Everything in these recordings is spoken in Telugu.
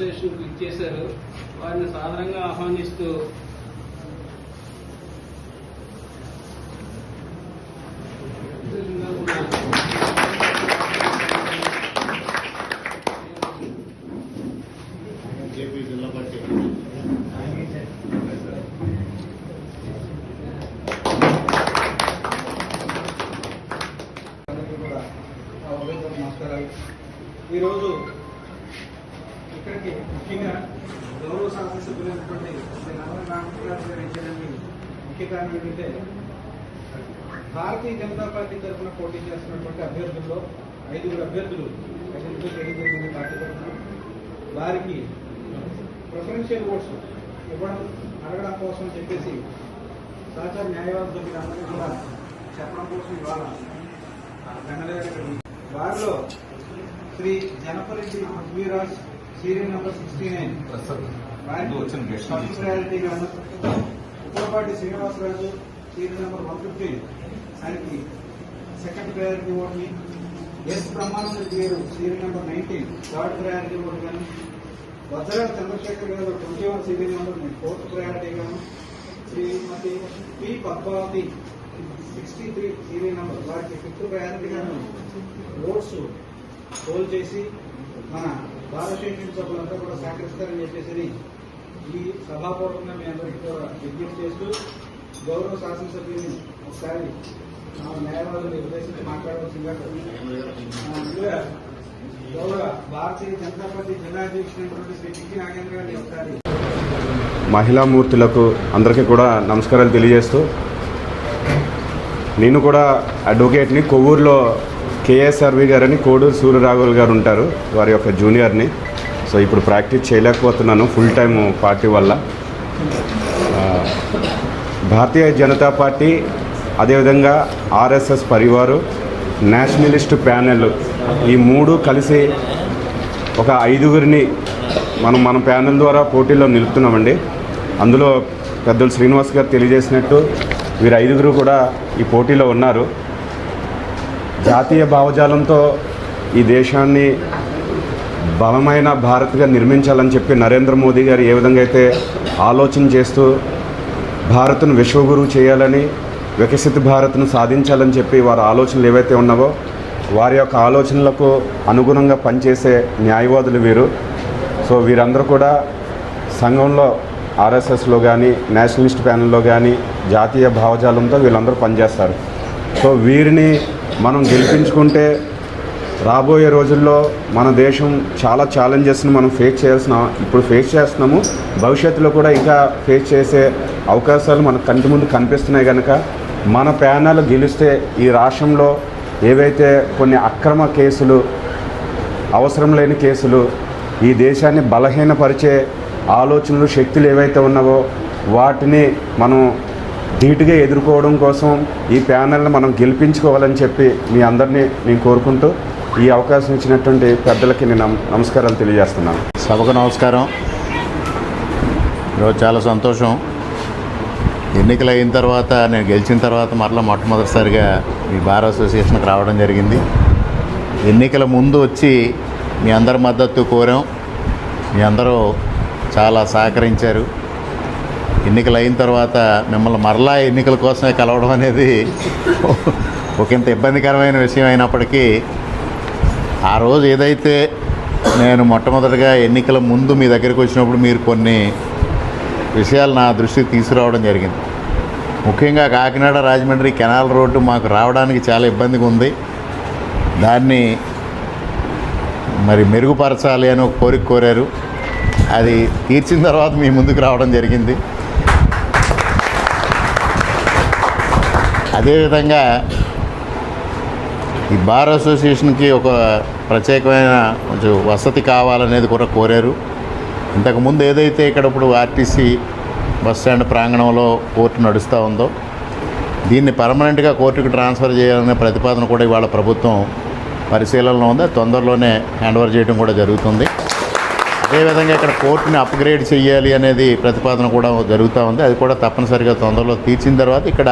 స్టేషన్కు ఇచ్చేశారు వారిని సాధారణంగా ఆహ్వానిస్తూ ఈరోజు జిల్లా పార్టీ అందరికీ కూడా నా ఉదయపూర్వక నమస్కారాలు ఈరోజు ఇక్కడికి ముఖ్యంగా గౌరవ శాసనసభ్యులైనటువంటి శ్రీ నవల రామకృష్ణ గారు ఇచ్చడానికి ముఖ్య కారణం ఏంటంటే భారతీయ జనతా పార్టీ తరఫున పోటీ చేస్తున్నటువంటి అభ్యర్థుల్లో ఐదుగురు అభ్యర్థులు ఐదుగురు పార్టీ తరఫున వారికి ప్రిఫరెన్షియల్ ఓట్స్ ఇవ్వడం అడగడం కోసం చెప్పేసి సహచార న్యాయవాద సభ్యులు అందరికీ కూడా చెప్పడం కోసం ఇవాళ గంగలగారి వారిలో Shri Janapareddy Prithviraj serial number sixty nine first priority గాను Uppalapati Srinivasaraju serial number one fifteen ఆయనకి second priority ఓట్ని S Brahmananda garu serial number nineteen third priority vote గాను Vajrala Chandrasekhar garu twenty one serial number fourth priority గాను Shrimati P Padmavathi sixty three serial number వారికి ఫిఫ్త్ ప్రయారిటీ గాను ఓట్స్ పోల్ చేసి మన భారతదేశం సభ్యులంతా కూడా సహకరిస్తారని చెప్పేసి ఈ సభాపూర్వకంగా మీ అందరికీ కూడా విజ్ఞప్తి చేస్తూ గౌరవ శాసనసభ్యుని ఒకసారి న్యాయవాదులు ఉద్దేశించి మాట్లాడవలసిందిగా గౌరవ భారతీయ జనతా పార్టీ జిల్లా అధ్యక్షుడైనటువంటి శ్రీ టిక్కి నాగేంద్ర గారిని ఒకసారి మహిళామూర్తులకు అందరికీ కూడా నమస్కారాలు తెలియజేస్తూ నేను కూడా అడ్వకేట్ని కొవ్వూరులో కేఎస్ఆర్వి గారని కోడూరు సూర్యరాఘవులు గారు ఉంటారు వారి యొక్క జూనియర్ని. సో ఇప్పుడు ప్రాక్టీస్ చేయలేకపోతున్నాను ఫుల్ టైం పార్టీ వల్ల. భారతీయ జనతా పార్టీ అదేవిధంగా ఆర్ఎస్ఎస్ పరివారు నేషనలిస్ట్ ప్యానెల్ ఈ మూడు కలిసి ఒక ఐదుగురిని మనం మన ప్యానెల్ ద్వారా పోటీలో నిలుపుతున్నామండి. అందులో పెద్దలు శ్రీనివాస్ గారు తెలియజేసినట్టు వీరు ఐదుగురు కూడా ఈ పోటీలో ఉన్నారు. జాతీయ భావజాలంతో ఈ దేశాన్ని బలమైన భారత్గా నిర్మించాలని చెప్పి నరేంద్ర మోదీ గారు ఏ విధంగా అయితే ఆలోచన చేస్తూ భారత్ను విశ్వగురువు చేయాలని వికసిత భారత్ను సాధించాలని చెప్పి వారి ఆలోచనలు ఏవైతే ఉన్నావో వారి యొక్క ఆలోచనలకు అనుగుణంగా పనిచేసే న్యాయవాదులు వీరు. సో వీరందరూ కూడా సంఘంలో ఆర్ఎస్ఎస్లో కానీ నేషనలిస్ట్ ప్యానెల్లో కానీ జాతీయ భావజాలంతో వీళ్ళందరూ పనిచేస్తారు. సో వీరిని మనం గెలిపించుకుంటే రాబోయే రోజుల్లో మన దేశం చాలా ఛాలెంజెస్ని మనం ఫేస్ చేయాల్సిన ఇప్పుడు ఫేస్ చేస్తున్నాము. భవిష్యత్తులో కూడా ఇంకా ఫేస్ చేసే అవకాశాలు మనకు కంటి ముందు కనిపిస్తున్నాయి కనుక మన ప్యానల్ గెలిస్తే ఈ రాష్ట్రంలో ఏవైతే కొన్ని అక్రమ కేసులు అవసరం లేని కేసులు ఈ దేశాన్ని బలహీనపరిచే ఆలోచనలు శక్తులు ఏవైతే ఉన్నావో వాటిని మనం ధీటుగా ఎదుర్కోవడం కోసం ఈ ప్యానల్ని మనం గెలిపించుకోవాలని చెప్పి మీ అందరినీ నేను కోరుకుంటూ ఈ అవకాశం ఇచ్చినటువంటి పెద్దలకి నేను నమస్కారాలు తెలియజేస్తున్నాను. సభకు నమస్కారం. ఈరోజు చాలా సంతోషం. ఎన్నికలు అయిన తర్వాత నేను గెలిచిన తర్వాత మరలా మొట్టమొదటిసారిగా మీ బార్ అసోసియేషన్కి రావడం జరిగింది. ఎన్నికల ముందు వచ్చి మీ అందరి మద్దతు కోరాం. మీ అందరూ చాలా సహకరించారు. ఎన్నికలు అయిన తర్వాత మిమ్మల్ని మరలా ఎన్నికల కోసమే కలవడం అనేది ఒకంత ఇబ్బందికరమైన విషయం అయినప్పటికీ ఆ రోజు ఏదైతే నేను మొట్టమొదటిగా ఎన్నికల ముందు మీ దగ్గరికి వచ్చినప్పుడు మీరు కొన్ని విషయాలు నా దృష్టికి తీసుకురావడం జరిగింది. ముఖ్యంగా కాకినాడ రాజమండ్రి కెనాల్ రోడ్డు మాకు రావడానికి చాలా ఇబ్బందిగా ఉంది. దాన్ని మరి మెరుగుపరచాలి అని ఒక కోరిక కోరారు. అది తీర్చిన తర్వాత మీ ముందుకు రావడం జరిగింది. అదేవిధంగా ఈ బార్ అసోసియేషన్కి ఒక ప్రత్యేకమైన కొంచెం వసతి కావాలనేది కూడా కోరారు. ఇంతకుముందు ఏదైతే ఇక్కడ ఇప్పుడు ఆర్టీసీ బస్ స్టాండ్ ప్రాంగణంలో కోర్టు నడుస్తూ ఉందో దీన్ని పర్మనెంట్గా కోర్టుకు ట్రాన్స్ఫర్ చేయాలనే ప్రతిపాదన కూడా ఇవాళ ప్రభుత్వం పరిశీలనలో ఉంది. తొందరలోనే హ్యాండ్ ఓవర్ చేయడం కూడా జరుగుతుంది. అదేవిధంగా ఇక్కడ కోర్టుని అప్గ్రేడ్ చేయాలి అనేది ప్రతిపాదన కూడా జరుగుతూ ఉంది. అది కూడా తప్పనిసరిగా తొందరలో తీర్చిన తర్వాత ఇక్కడ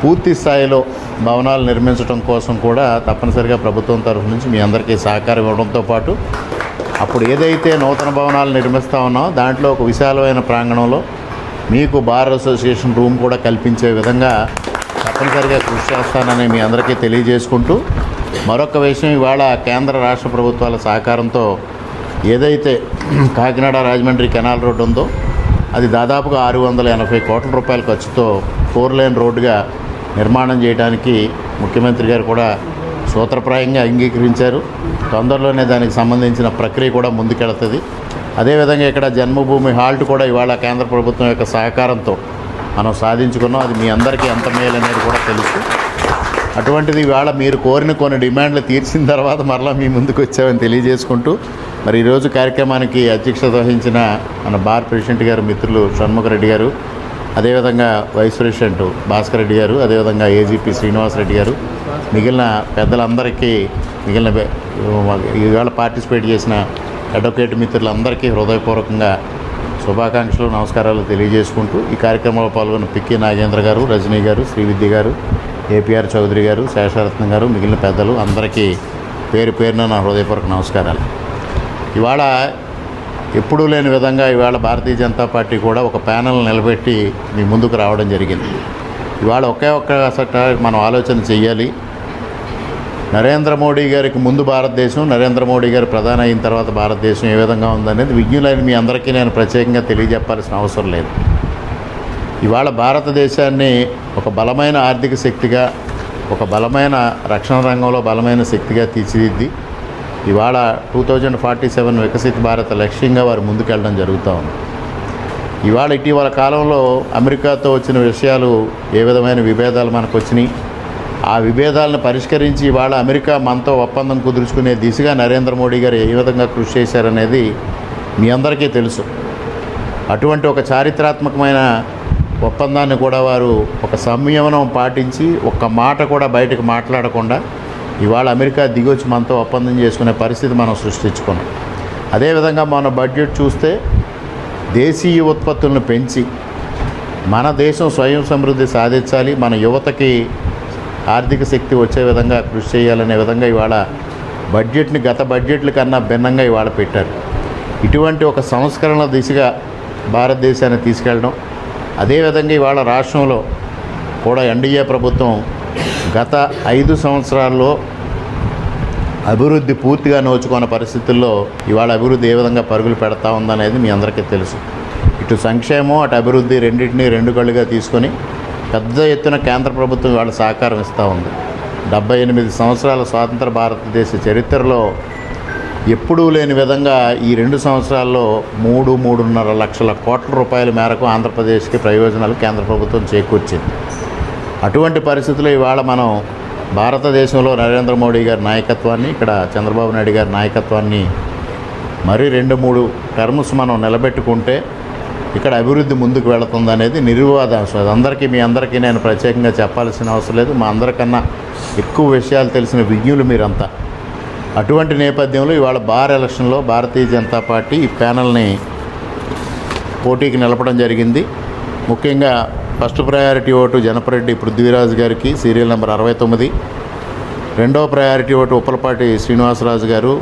పూర్తి స్థాయిలో భవనాలు నిర్మించడం కోసం కూడా తప్పనిసరిగా ప్రభుత్వం తరఫు నుంచి మీ అందరికీ సహకారం ఇవ్వడంతో పాటు అప్పుడు ఏదైతే నూతన భవనాలు నిర్మిస్తూ ఉన్నామో దాంట్లో ఒక విశాలమైన ప్రాంగణంలో మీకు బార్ అసోసియేషన్ రూమ్ కూడా కల్పించే విధంగా తప్పనిసరిగా కృషి చేస్తానని మీ అందరికీ తెలియజేసుకుంటూ మరొక విషయం ఇవాళ కేంద్ర రాష్ట్ర ప్రభుత్వాల సహకారంతో ఏదైతే కాకినాడ రాజమండ్రి కెనాల్ రోడ్డు ఉందో అది దాదాపుగా ఆరు వందల ఎనభై కోట్ల రూపాయల ఖర్చుతో ఫోర్ లేన్ రోడ్డుగా నిర్మాణం చేయడానికి ముఖ్యమంత్రి గారు కూడా సూత్రప్రాయంగా అంగీకరించారు. తొందరలోనే దానికి సంబంధించిన ప్రక్రియ కూడా ముందుకెళ్తుంది. అదేవిధంగా ఇక్కడ జన్మభూమి హాల్ట్ కూడా ఇవాళ కేంద్ర ప్రభుత్వం యొక్క సహకారంతో మనం సాధించుకున్నాం. అది మీ అందరికీ ఎంత మేలు అనేది కూడా తెలుసు. అటువంటిది ఇవాళ మీరు కోరిన కొన్ని డిమాండ్లు తీర్చిన తర్వాత మరలా మీ ముందుకు వచ్చామని తెలియజేసుకుంటూ మరి ఈరోజు కార్యక్రమానికి అధ్యక్షత వహించిన మన బార్ ప్రెసిడెంట్ గారు మిత్రులు షణ్ముఖరెడ్డి గారు అదేవిధంగా వైస్ ప్రెసిడెంట్ భాస్కర్ రెడ్డి గారు అదేవిధంగా ఏజీపీ శ్రీనివాసరెడ్డి గారు మిగిలిన పెద్దలందరికీ మిగిలిన ఇవాళ పార్టిసిపేట్ చేసిన అడ్వకేట్ మిత్రులందరికీ హృదయపూర్వకంగా శుభాకాంక్షలు నమస్కారాలు తెలియజేసుకుంటూ ఈ కార్యక్రమంలో పాల్గొన్న పిక్కి నాగేంద్ర గారు రజనీ గారు శ్రీవిద్య గారు ఏపీఆర్ చౌదరి గారు శేషరత్నం గారు మిగిలిన పెద్దలు అందరికీ పేరు పేరున నా హృదయపూర్వక నమస్కారాలు. ఇవాళ ఎప్పుడూ లేని విధంగా ఇవాళ భారతీయ జనతా పార్టీ కూడా ఒక ప్యానల్ నిలబెట్టి మీ ముందుకు రావడం జరిగింది. ఇవాళ ఒకే ఒక్క మనం ఆలోచన చెయ్యాలి. నరేంద్ర మోడీ గారికి ముందు భారతదేశం నరేంద్ర మోడీ గారు ప్రధాని అయిన తర్వాత భారతదేశం ఏ విధంగా ఉందనేది విజ్ఞులైన మీ అందరికీ నేను ప్రత్యేకంగా తెలియజెప్పాల్సిన అవసరం లేదు. ఇవాళ భారతదేశాన్ని ఒక బలమైన ఆర్థిక శక్తిగా ఒక బలమైన రక్షణ రంగంలో బలమైన శక్తిగా తీర్చిదిద్ది ఇవాళ టూ థౌజండ్ ఫార్టీ సెవెన్ వికసిత భారత లక్ష్యంగా వారు ముందుకెళ్ళడం జరుగుతూ ఉంది. ఇవాళ ఇటీవల కాలంలో అమెరికాతో వచ్చిన విషయాలు ఏ విధమైన విభేదాలు మనకు వచ్చినాయి ఆ విభేదాలను పరిష్కరించి ఇవాళ అమెరికా మనతో ఒప్పందం కుదుర్చుకునే దిశగా నరేంద్ర మోడీ గారు ఏ విధంగా కృషి చేశారనేది మీ అందరికీ తెలుసు. అటువంటి ఒక చారిత్రాత్మకమైన ఒప్పందాన్ని కూడా వారు ఒక సంయమనం పాటించి ఒక్క మాట కూడా బయటకు మాట్లాడకుండా ఇవాళ అమెరికా దిగొచ్చి మనతో ఒప్పందం చేసుకునే పరిస్థితి మనం సృష్టించుకున్నాం. అదేవిధంగా మన బడ్జెట్ చూస్తే దేశీయ ఉత్పత్తులను పెంచి మన దేశం స్వయం సమృద్ధి సాధించాలి మన యువతకి ఆర్థిక శక్తి వచ్చే విధంగా కృషి చేయాలనే విధంగా ఇవాళ బడ్జెట్ని గత బడ్జెట్ల కన్నా భిన్నంగా ఇవాళ పెట్టారు. ఇటువంటి ఒక సంస్కరణల దిశగా భారతదేశాన్ని తీసుకెళ్ళడం అదేవిధంగా ఇవాళ రాష్ట్రంలో కూడా ఎన్డీఏ ప్రభుత్వం గత ఐదు సంవత్సరాల్లో అభివృద్ధి పూర్తిగా నోచుకున్న పరిస్థితుల్లో ఇవాళ అభివృద్ధి ఏ విధంగా పరుగులు పెడతా ఉందనేది మీ అందరికీ తెలుసు. ఇటు సంక్షేమం అటు అభివృద్ధి రెండింటినీ రెండు కళ్ళుగా తీసుకొని పెద్ద ఎత్తున కేంద్ర ప్రభుత్వం ఇవాళ సహకారం ఇస్తూ ఉంది. డెబ్బై ఎనిమిది సంవత్సరాల స్వాతంత్ర భారతదేశ చరిత్రలో ఎప్పుడూ లేని విధంగా ఈ రెండు సంవత్సరాల్లో మూడు మూడున్నర లక్షల కోట్ల రూపాయల మేరకు ఆంధ్రప్రదేశ్కి ప్రయోజనాలు కేంద్ర ప్రభుత్వం చేకూర్చింది. అటువంటి పరిస్థితుల్లో ఇవాళ మనం భారతదేశంలో నరేంద్ర మోడీ గారి నాయకత్వాన్ని ఇక్కడ చంద్రబాబు నాయుడు గారి నాయకత్వాన్ని మరి రెండు మూడు టర్మ్స్ మనం నిలబెట్టుకుంటే ఇక్కడ అభివృద్ధి ముందుకు వెళుతుంది అనేది నిర్వివాదాంశం అది అందరికీ మీ అందరికీ నేను ప్రత్యేకంగా చెప్పాల్సిన అవసరం లేదు. మా అందరికన్నా ఎక్కువ విషయాలు తెలిసిన విజ్ఞులు మీరంతా. అటువంటి నేపథ్యంలో ఇవాళ బార్ ఎలక్షన్లో భారతీయ జనతా పార్టీ ఈ ప్యానల్ని పోటీకి నిలపడం జరిగింది. ముఖ్యంగా first priority vote Janapareddy Prithviraju గారికి సీరియల్ నెంబర్ అరవై తొమ్మిది. రెండవ ప్రయారిటీ ఓటు ఉప్పలపాటి శ్రీనివాసరాజు గారు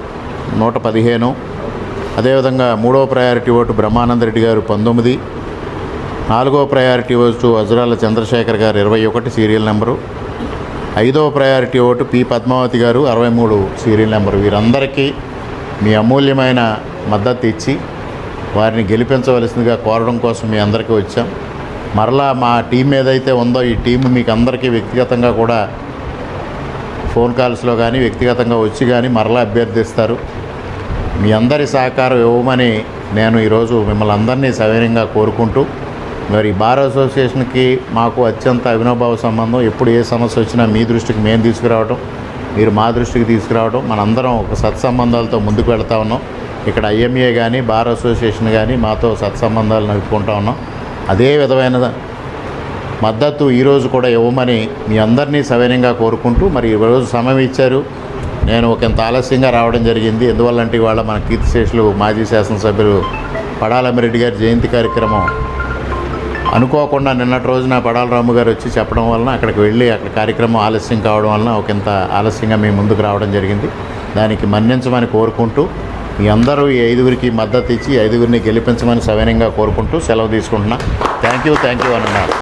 నూట పదిహేను. అదేవిధంగా మూడవ ప్రయారిటీ ఓటు బ్రహ్మానందరెడ్డి గారు పంతొమ్మిది. నాలుగవ ప్రయారిటీ ఓటు వజ్రాల చంద్రశేఖర్ గారు ఇరవై ఒకటి సీరియల్ నెంబరు. ఐదవ priority vote P Padmavathi garu అరవై మూడు సీరియల్ నెంబరు. వీరందరికీ మీ అమూల్యమైన మద్దతు ఇచ్చి వారిని గెలిపించవలసిందిగా కోరడం కోసం మీ అందరికీ వచ్చాం. మరలా మా టీం ఏదైతే ఉందో ఈ టీం మీకు అందరికీ వ్యక్తిగతంగా కూడా ఫోన్ కాల్స్లో కానీ వ్యక్తిగతంగా వచ్చి కానీ మరలా అభ్యర్థిస్తారు. మీ అందరి సహకారం ఇవ్వమని నేను ఈరోజు మిమ్మల్ని అందరినీ సవినయంగా కోరుకుంటూ మరి బార్ అసోసియేషన్కి మాకు అత్యంత అవినోభావ సంబంధం. ఎప్పుడు ఏ సమస్య వచ్చినా మీ దృష్టికి మేము తీసుకురావడం మీరు మా దృష్టికి తీసుకురావడం మనందరం ఒక సత్సంబంధాలతో ముందుకు వెళ్తా ఉన్నాం. ఇక్కడ ఐఎంఏ కానీ బార్ అసోసియేషన్ కానీ మాతో సత్సంబంధాలు నడుపుకుంటా ఉన్నాం. అదే విధమైన మద్దతు ఈరోజు కూడా ఇవ్వమని మీ అందరినీ సవినయంగా కోరుకుంటూ మరి ఈరోజు సమయం ఇచ్చారు. నేను ఒకంత ఆలస్యంగా రావడం జరిగింది. ఎందువల్లంటే ఇవాళ మన కీర్తిశేషులు మాజీ శాసనసభ్యులు పడాలమ్మిరెడ్డి గారి జయంతి కార్యక్రమం అనుకోకుండా నిన్నటి రోజున పడాల రాము గారు వచ్చి చెప్పడం వలన అక్కడికి వెళ్ళి అక్కడ కార్యక్రమం ఆలస్యం కావడం వలన ఒక ఇంత ఆలస్యంగా మేము ముందుకు రావడం జరిగింది. దానికి మన్నించమని కోరుకుంటూ మీ అందరూ ఈ ఐదుగురికి మద్దతు ఇచ్చి ఐదుగురిని గెలిపించమని సవినయంగా కోరుకుంటూ సెలవు తీసుకుంటున్నా. థ్యాంక్ యూ థ్యాంక్ యూ అన్నారు